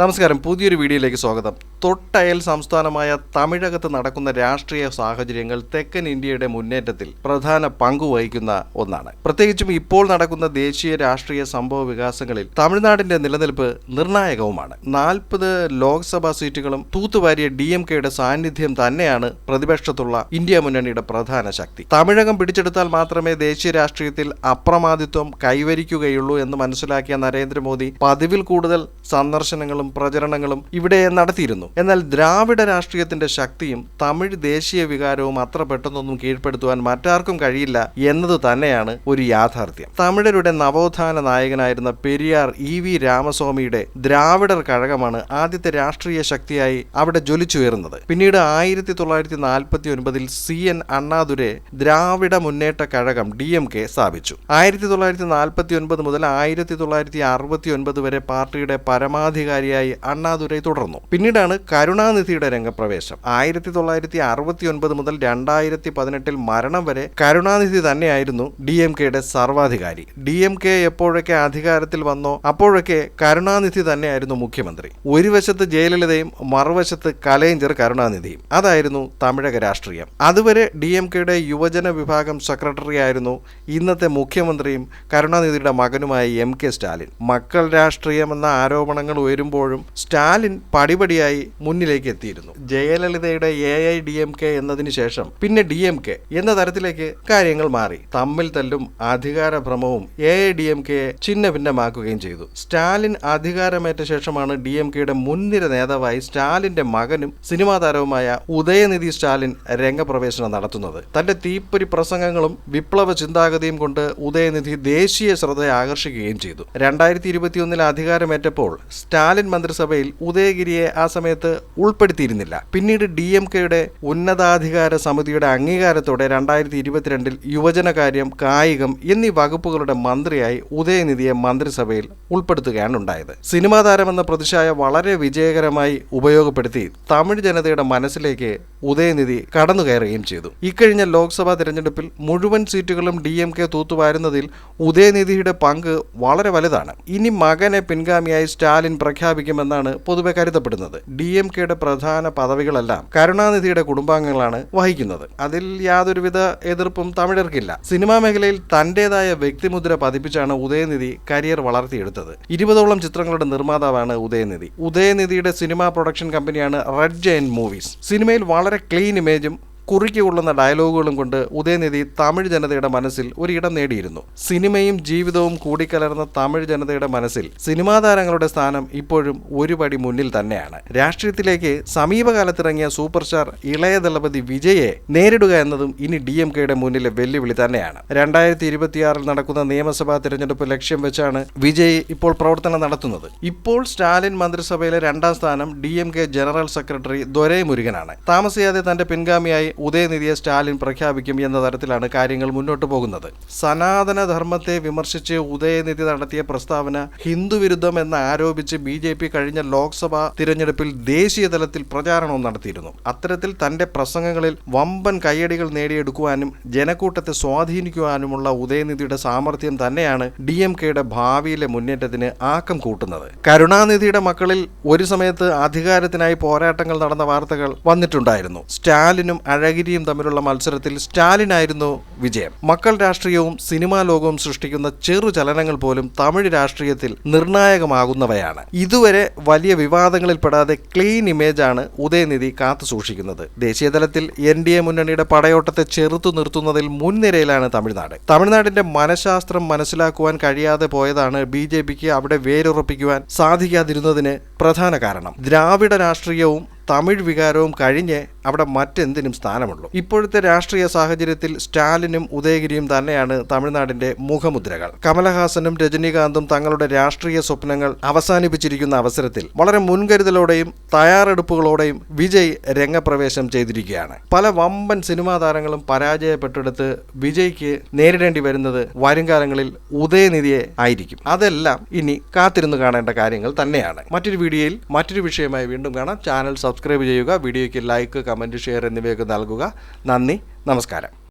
നമസ്കാരം. പുതിയൊരു വീഡിയോയിലേക്ക് സ്വാഗതം. തൊട്ടയൽ സംസ്ഥാനമായ തമിഴകത്ത് നടക്കുന്ന രാഷ്ട്രീയ സാഹചര്യങ്ങൾ തെക്കൻ ഇന്ത്യയുടെ മുന്നേറ്റത്തിൽ പ്രധാന പങ്കുവഹിക്കുന്ന ഒന്നാണ്. പ്രത്യേകിച്ചും ഇപ്പോൾ നടക്കുന്ന ദേശീയ രാഷ്ട്രീയ സംഭവ വികാസങ്ങളിൽ തമിഴ്നാടിന്റെ നിലനിൽപ്പ് നിർണായകവുമാണ്. നാൽപ്പത് ലോക്സഭാ സീറ്റുകളും തൂത്തുവാരിയ ഡി എം കെയുടെ സാന്നിധ്യം തന്നെയാണ് പ്രതിപക്ഷത്തുള്ള ഇന്ത്യ മുന്നണിയുടെ പ്രധാന ശക്തി. തമിഴകം പിടിച്ചെടുത്താൽ മാത്രമേ ദേശീയ രാഷ്ട്രീയത്തിൽ അപ്രമാദിത്വം കൈവരിക്കുകയുള്ളൂ എന്ന് മനസ്സിലാക്കിയ നരേന്ദ്രമോദി പതിവിൽ കൂടുതൽ സന്ദർശനങ്ങളും പ്രചരണങ്ങളും ഇവിടെ നടത്തിയിരുന്നു. എന്നാൽ ദ്രാവിഡ രാഷ്ട്രീയത്തിന്റെ ശക്തിയും തമിഴ് ദേശീയ വികാരവും അത്ര പെട്ടെന്നൊന്നും കീഴ്പ്പെടുത്തുവാൻ മറ്റാർക്കും കഴിയില്ല എന്നത് തന്നെയാണ് ഒരു യാഥാർത്ഥ്യം. തമിഴരുടെ നവോത്ഥാന നായകനായിരുന്ന പെരിയാർ ഇ വി രാമസ്വാമിയുടെ ദ്രാവിഡർ കഴകമാണ് ആദ്യത്തെ രാഷ്ട്രീയ ശക്തിയായി അവിടെ ജ്വലിച്ചുയർന്നത് പിന്നീട് ആയിരത്തി തൊള്ളായിരത്തി നാൽപ്പത്തി ഒൻപതിൽ സി എൻ അണ്ണാദുരെ ദ്രാവിഡ മുന്നേറ്റ കഴകം ഡി എം കെ സ്ഥാപിച്ചു. ആയിരത്തി തൊള്ളായിരത്തി നാൽപ്പത്തി ഒൻപത് മുതൽ ആയിരത്തി തൊള്ളായിരത്തി അറുപത്തി ഒൻപത് വരെ പാർട്ടിയുടെ പരമാധികാരിയായി അണ്ണാദുരൈ തുടർന്നു. പിന്നീടാണ് കരുണാനിധിയുടെ രംഗപ്രവേശം. ആയിരത്തി തൊള്ളായിരത്തി അറുപത്തി ഒൻപത് മുതൽ രണ്ടായിരത്തി പതിനെട്ടിൽ മരണം വരെ കരുണാനിധി തന്നെയായിരുന്നു ഡി എം കെയുടെ സർവാധികാരി. ഡി എം കെ എപ്പോഴൊക്കെ അധികാരത്തിൽ വന്നോ അപ്പോഴൊക്കെ കരുണാനിധി തന്നെയായിരുന്നു മുഖ്യമന്ത്രി. ഒരു വശത്ത് ജയലളിതയും മറുവശത്ത് കലേഞ്ചർ കരുണാനിധിയും. അതായിരുന്നു തമിഴക രാഷ്ട്രീയം. അതുവരെ ഡി എം കെയുടെ യുവജന വിഭാഗം സെക്രട്ടറി ആയിരുന്നു ഇന്നത്തെ മുഖ്യമന്ത്രിയും കരുണാനിധിയുടെ മകനുമായ എം കെ സ്റ്റാലിൻ. മക്കൾ രാഷ്ട്രീയമെന്ന ആരോപണങ്ങൾ ഉയരുമ്പോഴും സ്റ്റാലിൻ പടിപടിയായി മുന്നിലേക്ക് എത്തിയിരുന്നു. ജയലളിതയുടെ A I D M K എന്നതിന് ശേഷം പിന്നെ ഡി എം കെ എന്ന തരത്തിലേക്ക് കാര്യങ്ങൾ മാറി. തമ്മിൽ തല്ലും അധികാരഭ്രമവും എ ഐ ഡി എം കെയെ ചിന്ന ഭിന്നമാക്കുകയും ചെയ്തു. സ്റ്റാലിൻ അധികാരമേറ്റ ശേഷമാണ് ഡി എം കെയുടെ മുൻനിര നേതാവായി സ്റ്റാലിന്റെ മകനും സിനിമാ താരവുമായ ഉദയനിധി സ്റ്റാലിൻ രംഗപ്രവേശനം നടത്തുന്നത്. തന്റെ തീപ്പൊരി പ്രസംഗങ്ങളും വിപ്ലവ ചിന്താഗതിയും കൊണ്ട് ഉദയനിധി ദേശീയ ശ്രദ്ധ ആകർഷിക്കുകയും ചെയ്തു. രണ്ടായിരത്തി ഇരുപത്തിയൊന്നിൽ അധികാരമേറ്റപ്പോൾ സ്റ്റാലിൻ മന്ത്രിസഭയിൽ ഉദയഗിരിയെ ആ സമയത്ത് ഉൾപ്പെടുത്തിയിരുന്നില്ല. പിന്നീട് ഡി എം കെയുടെ ഉന്നതാധികാര സമിതിയുടെ അംഗീകാരത്തോടെ രണ്ടായിരത്തി ഇരുപത്തിരണ്ടിൽ യുവജനകാര്യം കായികം എന്നീ വകുപ്പുകളുടെ മന്ത്രിയായി ഉദയനിധിയെ മന്ത്രിസഭയിൽ ഉൾപ്പെടുത്തുകയാണ് ഉണ്ടായത് സിനിമാ താരമെന്ന പ്രതിഷായ വളരെ വിജയകരമായി ഉപയോഗപ്പെടുത്തി. തമിഴ് ജനതയുടെ മനസ്സിലേക്ക് ഉദയനിധി കടന്നു കയറുകയും ചെയ്തു. ഇക്കഴിഞ്ഞ ലോക്സഭാ തിരഞ്ഞെടുപ്പിൽ മുഴുവൻ സീറ്റുകളും ഡി എം കെ തൂത്തുവാരുന്നതിൽ ഉദയനിധിയുടെ പങ്ക് വളരെ വലുതാണ്. ഇനി മകനെ പിൻഗാമിയായി സ്റ്റാലിൻ പ്രഖ്യാപിക്കുമെന്നാണ് പൊതുവെ കരുതപ്പെടുന്നത്. ഡി എം കെയുടെ പ്രധാന പദവികളെല്ലാം കരുണാനിധിയുടെ കുടുംബാംഗങ്ങളാണ് വഹിക്കുന്നത്. അതിൽ യാതൊരുവിധ എതിർപ്പും തമിഴർക്കില്ല. സിനിമാ മേഖലയിൽ തന്റേതായ വ്യക്തിമുദ്ര പതിപ്പിച്ചാണ് ഉദയനിധി കരിയർ വളർത്തിയെടുത്തത്. ഇരുപതോളം ചിത്രങ്ങളുടെ നിർമ്മാതാവാണ് ഉദയനിധി. ഉദയനിധിയുടെ സിനിമാ പ്രൊഡക്ഷൻ കമ്പനിയാണ് റെഡ് ജയൻ മൂവീസ്. സിനിമയിൽ വളരെ ക്ലീൻ ഇമേജും കുറിക്ക് കൊള്ളുന്ന ഡയലോഗുകളും കൊണ്ട് ഉദയനിധി തമിഴ് ജനതയുടെ മനസ്സിൽ ഒരിടം നേടിയിരുന്നു. സിനിമയും ജീവിതവും കൂടിക്കലർന്ന തമിഴ് ജനതയുടെ മനസ്സിൽ സിനിമാ താരങ്ങളുടെ സ്ഥാനം ഇപ്പോഴും ഒരു പടി മുന്നിൽ തന്നെയാണ്. രാഷ്ട്രീയത്തിലേക്ക് സമീപകാലത്തിറങ്ങിയ സൂപ്പർ സ്റ്റാർ ഇളയ ദളപതി വിജയെ നേരിടുക എന്നതും ഇനി ഡി എം കെയുടെ മുന്നിലെ വെല്ലുവിളി തന്നെയാണ്. രണ്ടായിരത്തി ഇരുപത്തിയാറിൽ നടക്കുന്ന നിയമസഭാ തിരഞ്ഞെടുപ്പ് ലക്ഷ്യം വെച്ചാണ് വിജയ് ഇപ്പോൾ പ്രവർത്തനം നടത്തുന്നത്. ഇപ്പോൾ സ്റ്റാലിൻ മന്ത്രിസഭയിലെ രണ്ടാം സ്ഥാനം ഡി ജനറൽ സെക്രട്ടറി ദൊരൈ മുരുകനാണ് താമസിയാതെ തന്റെ പിൻഗാമിയായി ഉദയനിധിയെ സ്റ്റാലിൻ പ്രഖ്യാപിക്കും എന്ന തരത്തിലാണ് കാര്യങ്ങൾ മുന്നോട്ട് പോകുന്നത്. സനാതന ധർമ്മത്തെ വിമർശിച്ച് ഉദയനിധി നടത്തിയ പ്രസ്താവന ഹിന്ദുവിരുദ്ധം എന്ന് ആരോപിച്ച് ബി ജെ പി കഴിഞ്ഞ ലോക്സഭാ തിരഞ്ഞെടുപ്പിൽ ദേശീയ തലത്തിൽ പ്രചാരണവും നടത്തിയിരുന്നു. അത്തരത്തിൽ തന്റെ പ്രസംഗങ്ങളിൽ വമ്പൻ കയ്യടികൾ നേടിയെടുക്കുവാനും ജനക്കൂട്ടത്തെ സ്വാധീനിക്കുവാനുമുള്ള ഉദയനിധിയുടെ സാമർഥ്യം തന്നെയാണ് ഡി എം കെയുടെ ഭാവിയിലെ മുന്നേറ്റത്തിന് ആക്കം കൂട്ടുന്നത്. കരുണാനിധിയുടെ മക്കളിൽ ഒരു സമയത്ത് അധികാരത്തിനായി പോരാട്ടങ്ങൾ നടന്ന വാർത്തകൾ വന്നിട്ടുണ്ടായിരുന്നു. സ്റ്റാലിനും അഴഗിരിയും തമ്മിലുള്ള മത്സരത്തിൽ സ്റ്റാലിനായിരുന്നു വിജയം. മക്കൾ രാഷ്ട്രീയവും സിനിമാ ലോകവും സൃഷ്ടിക്കുന്ന ചെറു ചലനങ്ങൾ പോലും തമിഴ് രാഷ്ട്രീയത്തിൽ നിർണായകമാകുന്നവയാണ്. ഇതുവരെ വലിയ വിവാദങ്ങളിൽ പെടാതെ ക്ലീൻ ഇമേജാണ് ഉദയനിധി കാത്തു സൂക്ഷിക്കുന്നത്. ദേശീയതലത്തിൽ എൻ ഡി എ മുന്നണിയുടെ പടയോട്ടത്തെ ചെറുത്തു നിർത്തുന്നതിൽ മുൻനിരയിലാണ് തമിഴ്നാട്. തമിഴ്നാടിന്റെ മനഃശാസ്ത്രം മനസ്സിലാക്കുവാൻ കഴിയാതെ പോയതാണ് ബി ജെ പിക്ക് അവിടെ വേരുറപ്പിക്കുവാൻ സാധിക്കാതിരുന്നതിന് പ്രധാന കാരണം. ദ്രാവിഡ രാഷ്ട്രീയവും തമിഴ് വികാരവും കഴിഞ്ഞ് അവിടെ മറ്റെന്തിനും സ്ഥാനമുള്ളൂ. ഇപ്പോഴത്തെ രാഷ്ട്രീയ സാഹചര്യത്തിൽ സ്റ്റാലിനും ഉദയഗിരിയും തന്നെയാണ് തമിഴ്നാടിന്റെ മുഖമുദ്രകൾ. കമലഹാസനും രജനീകാന്തും തങ്ങളുടെ രാഷ്ട്രീയ സ്വപ്നങ്ങൾ അവസാനിപ്പിച്ചിരിക്കുന്ന അവസരത്തിൽ വളരെ മുൻകരുതലോടെയും തയ്യാറെടുപ്പുകളോടെയും വിജയ് രംഗപ്രവേശം ചെയ്തിരിക്കുകയാണ്. പല വമ്പൻ സിനിമാ താരങ്ങളും പരാജയപ്പെട്ടെടുത്ത് വിജയ്ക്ക് നേരിടേണ്ടി വരുന്നത് വരുംകാലങ്ങളിൽ ഉദയനിധിയെ ആയിരിക്കും. അതെല്ലാം ഇനി കാത്തിരുന്ന് കാണേണ്ട കാര്യങ്ങൾ തന്നെയാണ്. മറ്റൊരു വീഡിയോയിൽ മറ്റൊരു വിഷയമായി വീണ്ടും കാണാം. ചാനൽ സബ്സ്ക്രൈബ് ചെയ്യുക വീഡിയോയ്ക്ക് ലൈക്ക് കമന്റ് ഷെയർ എന്നിവയൊക്കെ നൽകുക. നന്ദി നമസ്കാരം.